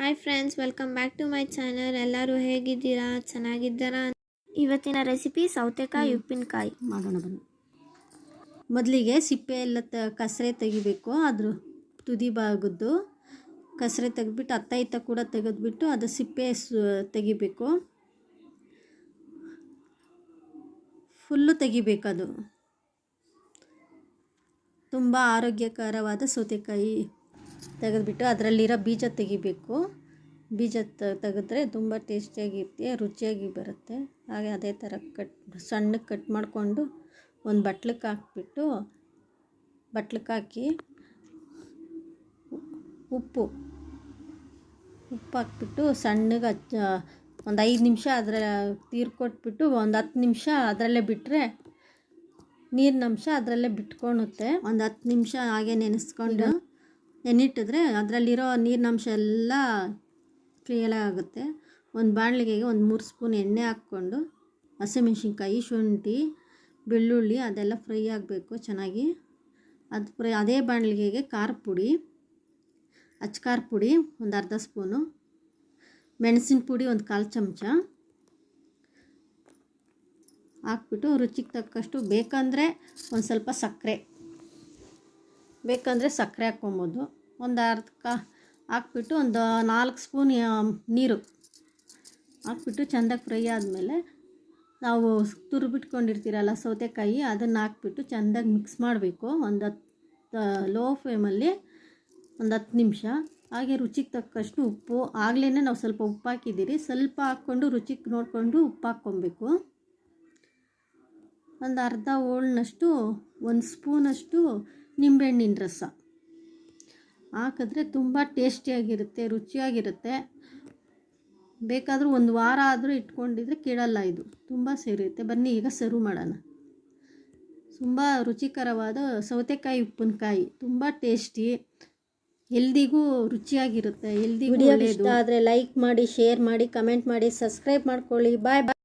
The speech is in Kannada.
Hi friends welcome back to my channel ಎಲ್ಲರೂ ಹೇಗಿದ್ದೀರಾ? ಚೆನ್ನಾಗಿದ್ದಾರಾ? ಇವತ್ತಿನ ರೆಸಿಪಿ ಸೌತೆಕಾಯಿ ಉಪ್ಪಿನಕಾಯಿ. ಮಾಡೋಣ ಬನ್ನಿ. ಮೊದಲಿಗೆ ಸಿಪ್ಪೆ ಎಲ್ಲ ತ ಕಸರೆ ತೆಗಿಬೇಕು. ಅದ್ರ ತುದಿ ಬಾಗದ್ದು ಕಸರೆ ತೆಗೆದ್ಬಿಟ್ಟು ಅತ್ತ ಇತ್ತ ಕೂಡ ತೆಗೆದ್ಬಿಟ್ಟು ಅದು ಸಿಪ್ಪೆ ಸು ತೆಗಿಬೇಕು. ಫುಲ್ಲು ತೆಗಿಬೇಕು ಅದು. ತುಂಬ ಆರೋಗ್ಯಕರವಾದ ಸೌತೆಕಾಯಿ ತೆಗೆದ್ಬಿಟ್ಟು ಅದರಲ್ಲಿರೋ ಬೀಜ ತೆಗಿಬೇಕು. ಬೀಜ ತೆಗೆದ್ರೆ ತುಂಬ ಟೇಸ್ಟಿಯಾಗಿರುತ್ತೆ, ರುಚಿಯಾಗಿ ಬರುತ್ತೆ. ಹಾಗೆ ಅದೇ ಥರ ಕಟ್, ಸಣ್ಣಗೆ ಕಟ್ ಮಾಡಿಕೊಂಡು ಒಂದು ಬಟ್ಲಕ್ಕೆ ಹಾಕ್ಬಿಟ್ಟು, ಬಟ್ಲಕ್ಕೆ ಹಾಕಿ ಉಪ್ಪು ಉಪ್ಪು ಹಾಕ್ಬಿಟ್ಟು ಸಣ್ಣಗೆ ಹಚ್ಚ ಒಂದು ಐದು ನಿಮಿಷ ಅದರ ತೀರು ಕೊಟ್ಬಿಟ್ಟು ಒಂದು ಹತ್ತು ನಿಮಿಷ ಅದರಲ್ಲೇ ಬಿಟ್ಟರೆ ನೀರಿನಂಶ ಅದರಲ್ಲೇ ಬಿಟ್ಕೊಳುತ್ತೆ ಒಂದು ಹತ್ತು ನಿಮಿಷ ಹಾಗೆ ನೆನೆಸ್ಕೊಂಡು ನೆನಿಟ್ಟಿದ್ರೆ ಅದರಲ್ಲಿರೋ ನೀರಿನ ಅಂಶ ಎಲ್ಲ ಕ್ಲಿಯರ್ ಆಗುತ್ತೆ. ಒಂದು ಬಾಣಲಿಗೆ ಒಂದು ಮೂರು ಸ್ಪೂನ್ ಎಣ್ಣೆ ಹಾಕ್ಕೊಂಡು, ಹಸಿಮೆಣ್ಸಿನ್ಕಾಯಿ, ಶುಂಠಿ, ಬೆಳ್ಳುಳ್ಳಿ ಅದೆಲ್ಲ ಫ್ರೈ ಆಗಬೇಕು ಚೆನ್ನಾಗಿ. ಅದು ಫ್ರೈ ಅದೇ ಬಾಣಲಿಗೆಗೆ ಖಾರ ಪುಡಿ ಅಚ್ಕಾರ ಪುಡಿ ಒಂದು ಅರ್ಧ ಸ್ಪೂನು, ಮೆಣಸಿನ ಪುಡಿ ಒಂದು ಕಾಲು ಚಮಚ. ಹಾಕ್ಬಿಟ್ಟು ರುಚಿಗೆ ತಕ್ಕಷ್ಟು ಬೇಕಂದರೆ ಒಂದು ಸ್ವಲ್ಪ ಸಕ್ಕರೆ, ಬೇಕಂದರೆ ಸಕ್ಕರೆ ಹಾಕ್ಕೊಬೋದು. ಒಂದು ಅರ್ಧ ಕ ಹಾಕ್ಬಿಟ್ಟು ಒಂದು ನಾಲ್ಕು ಸ್ಪೂನ್ ನೀರು ಹಾಕ್ಬಿಟ್ಟು ಚೆಂದಾಗಿ ಫ್ರೈ ಆದಮೇಲೆ ನಾವು ತುರಿಬಿಟ್ಕೊಂಡಿರ್ತೀರಲ್ಲ ಸೌತೆಕಾಯಿ, ಅದನ್ನು ಹಾಕ್ಬಿಟ್ಟು ಚೆಂದಾಗಿ ಮಿಕ್ಸ್ ಮಾಡಬೇಕು. ಒಂದು ಹತ್ತು ಲೋ ಫ್ಲೇಮಲ್ಲಿ ಒಂದು ಹತ್ತು ನಿಮಿಷ. ಹಾಗೆ ರುಚಿಗೆ ತಕ್ಕಷ್ಟು ಉಪ್ಪು ಆಗಲೇ ನಾವು ಸ್ವಲ್ಪ ಉಪ್ಪು ಹಾಕಿದ್ದೀರಿ. ಸ್ವಲ್ಪ ಹಾಕ್ಕೊಂಡು ರುಚಿಗೆ ನೋಡಿಕೊಂಡು ಉಪ್ಪು ಹಾಕ್ಕೊಬೇಕು. ಒಂದು ಅರ್ಧ ಹೋಳ್ನಷ್ಟು, ಒಂದು ಸ್ಪೂನಷ್ಟು ನಿಂಬೆಹಣ್ಣಿನ ರಸ. ಹಾಕಿದ್ರೆ ತುಂಬ ಟೇಸ್ಟಿಯಾಗಿರುತ್ತೆ ರುಚಿಯಾಗಿರುತ್ತೆ. ಬೇಕಾದರೂ ಒಂದು ವಾರ ಆದರೂ ಇಟ್ಕೊಂಡಿದ್ರೆ ಕೆಡಲ್ಲ ಇದು. ತುಂಬ ಸೇರಿರುತ್ತೆ. ಬನ್ನಿ ಈಗ ಸರ್ವ್ ಮಾಡೋಣ. ತುಂಬ ರುಚಿಕರವಾದ ಸೌತೆಕಾಯಿ ಉಪ್ಪಿನಕಾಯಿ ತುಂಬ ಟೇಸ್ಟಿ. ಹೆಲ್ದಿಗೂ ರುಚಿಯಾಗಿರುತ್ತೆ. ವಿಡಿಯೋ ಇಷ್ಟ ಆದರೆ ಲೈಕ್ ಮಾಡಿ ಶೇರ್ ಮಾಡಿ ಕಮೆಂಟ್ ಮಾಡಿ ಸಬ್ಸ್ಕ್ರೈಬ್ ಮಾಡ್ಕೊಳ್ಳಿ. ಬಾಯ್ ಬಾಯ್.